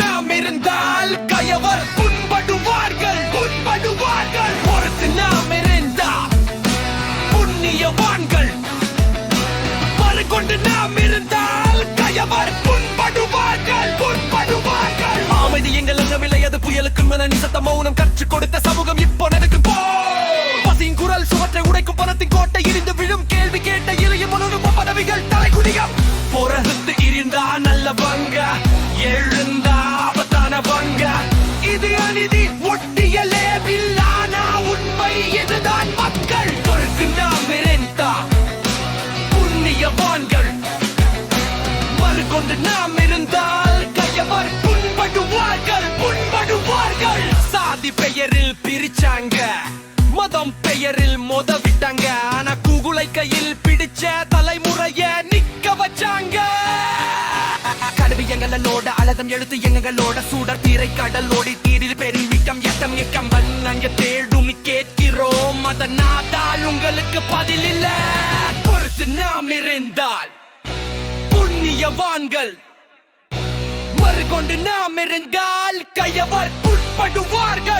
நாம் இருந்தால் கயவர் புண்படுவார்கள் புண்படுவார்கள். பொறுத்து நாம் இருந்தால் புண்ணியவான்கள். மறுகொண்டு நாம் இருந்தால் கயவர் புண்படுவார்கள் புண்படுவார்கள். அமைதி எங்கள் அங்கமில்லை அது புயலுக்கு மன நிசத்த மௌனம் கற்றுக் கொடுத்த சமூகம் இப்போ எனக்கு போ. பசியின் குரல் சுவற்றை உடைக்கும் பணத்தின் கோட்டை இடிந்து விழும் கேள்வி கேட்ட இளைய முழுகும் பதவிகள் தலைக்குடியம் பொறந்து இருந்தா நல்லவங்க. எழுந்தா ஆபத்தானவங்க இது அநீதி ஒட்டிய லேபில்லானா உண்மை இதுதான் மக்கள். பொறுத்து நாம் இருந்தா புண்ணியவான்கள் மறுகொண்டு நாம் இருந்தால் கையவர் புண்படுவார்கள் புண்படுவார்கள். சாதி பெயரில் பிரிச்சாங்க. மதம் பெயரில் மோத விட்டாங்க ஆனா கூகுளை கையில் பிடிச்ச தலைமுறைய நிக்க வச்சாங்க. எங்களோட அழகம் எழுத்து எங்களோட சூடர் தீரை கடலோடி தீரில் பெருமிக்கம் எட்டம் எக்கம் வண்ணங்க தேடும் கேட்கிறோம். அதனாதால் உங்களுக்கு பதில் இல்ல பொறுத்து நாம் இருந்தால் புண்ணியவான்கள் மறுகொண்டு நாம் இருந்தால் கையவர் உட்படுவார்கள்.